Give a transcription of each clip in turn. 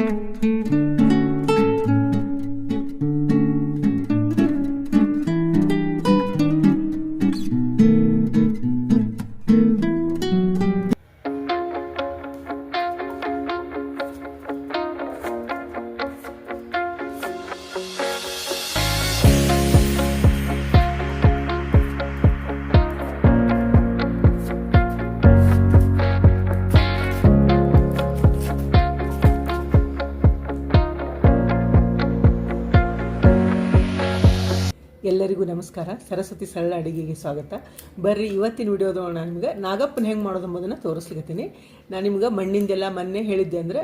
Música ಎಲ್ಲರಿಗೂ ನಮಸ್ಕಾರ. ಸರಸ್ವತಿ ಸರಳ ಅಡುಗೆಗೆ ಸ್ವಾಗತ. ಬರ್ರಿ, ಇವತ್ತಿನ ವಿಡಿಯೋದೊಳಗೆ ನಾನು ನಿಮ್ಗೆ. ನಾಗಪ್ಪನ ಹೆಂಗೆ ಮಾಡೋದು ಅಂಬೋದನ್ನು ತೋರಿಸ್ಲಿಕ್ಕೀನಿ ನಾನು ನಿಮ್ಗೆ ಮಣ್ಣಿಂದೆಲ್ಲ ಮೊನ್ನೆ ಹೇಳಿದ್ದೆ ಅಂದರೆ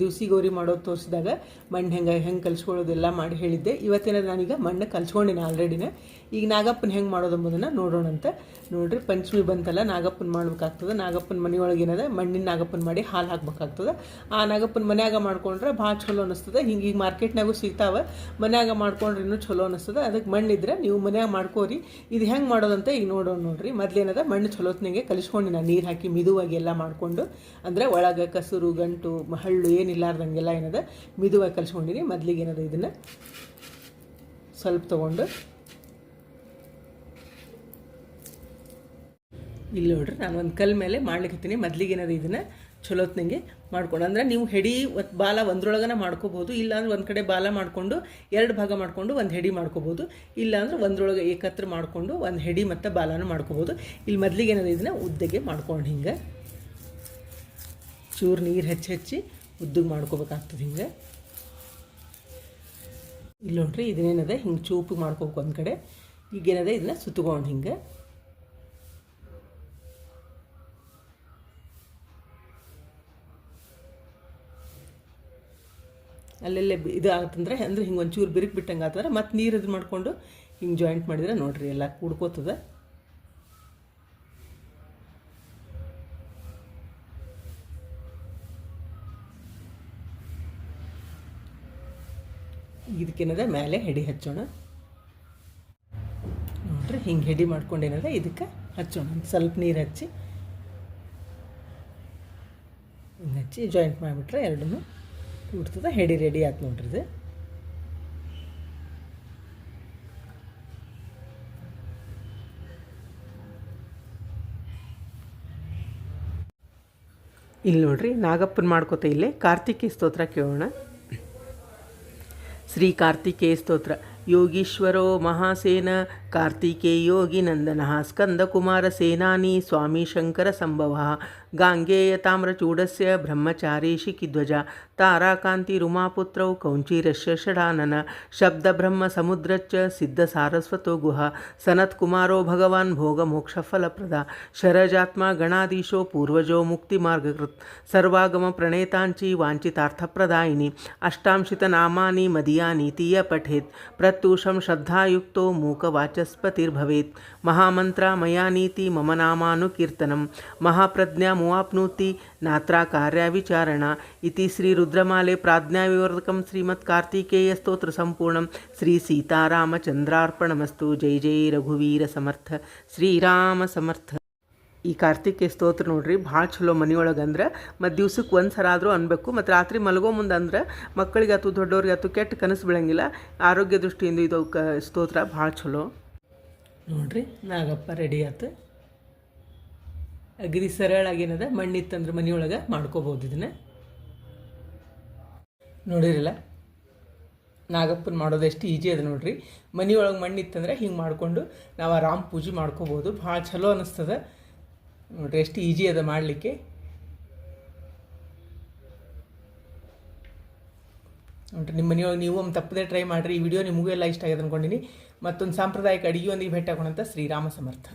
ದಿವಸಿ ಗೌರಿ ಮಾಡೋದು ತೋರಿಸಿದಾಗ ಮಣ್ಣು ಹೆಂಗೆ ಹೆಂಗೆ ಕಲಿಸ್ಕೊಳ್ಳೋದೆಲ್ಲ ಮಾಡಿ ಹೇಳಿದ್ದೆ. ಇವತ್ತಿನ ನಾನೀಗ ಮಣ್ಣು ಕಲ್ಸ್ಕೊಂಡಿನಿ ಆಲ್ರೆಡಿನೇ ಈಗ ನಾಗಪ್ಪನ ಹೆಂಗೆ ಮಾಡೋದು ಅಂಬೋದನ್ನು ನೋಡೋಣ ಅಂತ. ನೋಡ್ರಿ, ಪಂಚಮಿ ಬಂತಲ್ಲ, ನಾಗಪ್ಪನ ಮಾಡ್ಬೇಕಾಗ್ತದೆ. ನಾಗಪ್ಪನ ಮನೆಯೊಳಗೆ ಏನದ, ಮಣ್ಣಿನ ನಾಗಪ್ಪನ ಮಾಡಿ ಹಾಲು ಹಾಕ್ಬೇಕಾಗ್ತದೆ. ಆ ನಾಗಪ್ಪನ ಮನ್ಯಾಗ ಮಾಡ್ಕೊಂಡ್ರೆ ಭಾಳ ಚಲೋ ಅನಿಸ್ತದೆ. ಹಿಂಗೆ ಈಗ ಮಾರ್ಕೆಟ್ನಾಗೂ ಸಿಗ್ತಾವೆ. ಮನ್ಯಾಗ ಮಾಡ್ಕೊಂಡ್ರೆ ಇನ್ನೂ ಚಲೋ ಅನಿಸ್ತದೆ. ಅದಕ್ಕೆ ಮಣ್ಣಿದ್ರೆ ನೀವು ಮನ್ಯಾಗ ಮಾಡ್ಕೋರಿ. ಇದು ಹೆಂಗೆ ಮಾಡೋದಂತ ಈಗ ನೋಡೋಣ ನೋಡ್ರಿ. ಮೊದ್ಲೇನದ ಮಣ್ಣು ಚಲೋತ್ನಾಗೆ ಕಲಿಸ್ಕೊಂಡು ನಾನು ನೀರು ಹಾಕಿ ಮಿದುವಾಗಿ ಎಲ್ಲ ಮಾಡಿಕೊಂಡು, ಅಂದರೆ ಒಳಗೆ ಕಸರು, ಗಂಟು, ಹಳ್ಳು ಏನಿಲ್ಲಾರ್ದಂಗೆಲ್ಲ ಏನದ ಮಿದುವಾಗಿ ಕಲಿಸ್ಕೊಂಡಿನಿ. ಮೊದ್ಲಿಗೆ ಏನದ ಇದನ್ನು ಸ್ವಲ್ಪ ತೊಗೊಂಡು ಇಲ್ಲಿ ನೋಡ್ರಿ ನಾನು ಒಂದು ಕಲ್ ಮೇಲೆ ಮಾಡ್ಲಿಕ್ಕೆ ಮೊದ್ಲಿಗೆ ಏನದ ಇದನ್ನು ಚಲೋತ್ನಂಗೆ ಮಾಡ್ಕೊಂಡು, ಅಂದರೆ ನೀವು ಹೆಡಿ ಬಾಲ ಒಂದ್ರೊಳಗನ ಮಾಡ್ಕೋಬೋದು, ಇಲ್ಲಾಂದ್ರೆ ಒಂದು ಕಡೆ ಬಾಲ ಮಾಡಿಕೊಂಡು ಎರಡು ಭಾಗ ಮಾಡಿಕೊಂಡು ಒಂದು ಹೆಡಿ ಮಾಡ್ಕೋಬೋದು, ಇಲ್ಲಾಂದ್ರೆ ಒಂದ್ರೊಳಗೆ ಏಕತ್ರ ಮಾಡಿಕೊಂಡು ಒಂದು ಹೆಡಿ ಮತ್ತು ಬಾಲನೂ ಮಾಡ್ಕೋಬೋದು. ಇಲ್ಲಿ ಮೊದಲಿಗೆ ಏನದ ಇದನ್ನ ಉದ್ದಗೆ ಮಾಡ್ಕೊಂಡು ಹಿಂಗೆ. ಚೂರು ನೀರು ಹೆಚ್ಚಿ ಹೆಚ್ಚಿ ಉದ್ದಗೆ ಮಾಡ್ಕೋಬೇಕಾಗ್ತದೆ ಹಿಂಗೆ. ಇಲ್ಲಿ ನೋಡ್ರಿ, ಇದನ್ನೇನದ, ಹಿಂಗೆ ಚೂಪಿಗೆ ಮಾಡ್ಕೋಬೇಕು ಒಂದು ಕಡೆ. ಈಗೇನದ, ಇದನ್ನ ಸುತ್ತಕೊಂಡು ಹಿಂಗೆ. ಅಲ್ಲೆಲ್ಲೇ ಇದು ಆಗುತ್ತಂದ್ರೆ ಅಂದ್ರೆ ಹಿಂಗೆ ಒಂಚೂರು ಬಿರುಕು ಬಿಟ್ಟಂಗೆ ಆತಂದ್ರೆ ಮತ್ತು ನೀರು ಇದು ಮಾಡಿಕೊಂಡು ಹಿಂಗೆ ಜಾಯಿಂಟ್ ಮಾಡಿದ್ರೆ ನೋಡಿರಿ ಎಲ್ಲ ಕೂಡ್ಕೋತದ. ಇದಕ್ಕೇನದ ಮೇಲೆ ಹೆಡಿ ಹಚ್ಚೋಣ. ನೋಡ್ರಿ ಹಿಂಗೆ ಹೆಡಿ ಮಾಡ್ಕೊಂಡೇನದ ಇದಕ್ಕೆ ಹಚ್ಚೋಣ. ಸ್ವಲ್ಪ ನೀರು ಹಚ್ಚಿ ಹಚ್ಚಿ ಜಾಯಿಂಟ್ ಮಾಡಿಬಿಟ್ರೆ ಎರಡನ್ನೂ ಕೂಡ್ತದೆ ಹೆಡಿ ರೆಡಿ ಆಯ್ತು ನೋಡ್ರಿ ಇದು. ಇಲ್ಲಿ ನೋಡ್ರಿ, ನಾಗಪ್ಪನ ಮಾಡ್ಕೋತ ಇಲ್ಲೇ ಕಾರ್ತಿಕೇಯ ಸ್ತೋತ್ರ ಕೇಳೋಣ. ಶ್ರೀ ಕಾರ್ತಿಕೇಯ ಸ್ತೋತ್ರ. योगीश्वरो महासेन कार्तिकेयोगिनन्दनः स्कन्दकुमारसेनानी स्वामी शङ्करसम्भवः गाङ्गेयताम्रचूडस्य ब्रह्मचारी शिखिध्वजा ताराकान्तिरुमापुत्रौ कौञ्चीरस्य षडानन शब्दब्रह्मसमुद्रच्च सिद्धसारस्वतो गुहा सनत्कुमारो भगवान् भोगमोक्षफलप्रदा शरजात्मा गणादीशो पूर्वजो मुक्तिमार्गकृत् सर्वागमप्रणेताञ्ची वाञ्छितार्थप्रदायिनी अष्टांशितनामानि मदीयानीति यः पठेत् चतुषं श्रद्धायुक्तो मूकवाचस्पतिर्भवे महामंत्र मया नीति, मम नामानुकीर्तनं। महाप्रज्ञामुवाप्नोति नात्रा कार्याविचारणा। इति श्रीरुद्रमाले प्राज्ञाविवर्धकं श्रीमत्कार्तिकेयस्तोत्रसम्पूर्णं। श्रीसीतारामचन्द्रार्पणमस्तु। जय जय रघुवीरसमर्थ। श्रीरामसमर्थ। ಈ ಕಾರ್ತಿಕೇಯ ಸ್ತೋತ್ರ ನೋಡ್ರಿ, ಭಾಳ ಚಲೋ ಮನೆಯೊಳಗೆ ಅಂದ್ರೆ ಮತ್ತು ದಿವ್ಸಕ್ಕೆ ಒಂದು ಸಲ ಆದರೂ ಅನ್ಬೇಕು ಮತ್ತು ರಾತ್ರಿ ಮಲಗೋ ಮುಂದೆ ಅಂದ್ರೆ ಮಕ್ಕಳಿಗೆ ಆತು ದೊಡ್ಡವ್ರಿಗೆ ಆತು ಕೆಟ್ಟ ಕನಸು ಬೀಳಂಗಿಲ್ಲ, ಆರೋಗ್ಯ ದೃಷ್ಟಿಯಿಂದ ಇದು ಕ ಸ್ತೋತ್ರ ಭಾಳ ಚಲೋ. ನೋಡ್ರಿ, ನಾಗಪ್ಪ ರೆಡಿ ಆತು. ಅಗ್ರಿ ಸರಳಾಗಿ ಏನದ ಮಣ್ಣಿತ್ತಂದ್ರೆ ಮನೆಯೊಳಗೆ ಮಾಡ್ಕೋಬೋದು ಇದನ್ನು. ನೋಡಿರಲ್ಲ? ನಾಗಪ್ಪನ ಮಾಡೋದು ಎಷ್ಟು ಈಜಿ ಅದ ನೋಡ್ರಿ. ಮನೆಯೊಳಗೆ ಮಣ್ಣಿತ್ತಂದ್ರೆ ಹಿಂಗೆ ಮಾಡಿಕೊಂಡು ನಾವು ಆರಾಮ್ ಪೂಜೆ ಮಾಡ್ಕೋಬೋದು, ಭಾಳ ಚಲೋ ಅನ್ನಿಸ್ತದೆ ನೋಡ್ರಿ, ಎಷ್ಟು ಈಜಿ ಅದ ಮಾಡಲಿಕ್ಕೆ. ನೋಡ್ರಿ, ನಿಮ್ಮ ಮನೆಯೊಳಗೆ ನೀವು ಒಮ್ಮೆ ತಪ್ಪದೇ ಟ್ರೈ ಮಾಡಿರಿ. ಈ ವಿಡಿಯೋ ನಿಮಗೂ ಎಲ್ಲ ಇಷ್ಟ ಆಗಿದೆ ಅಂದ್ಕೊಂಡಿನಿ ಮತ್ತೊಂದು ಸಾಂಪ್ರದಾಯಿಕ ಅಡುಗೆಯೊಂದಿಗೆ ಭೇಟಿ ಆಗೋಣಂತ ಶ್ರೀರಾಮ ಸಮರ್ಥ.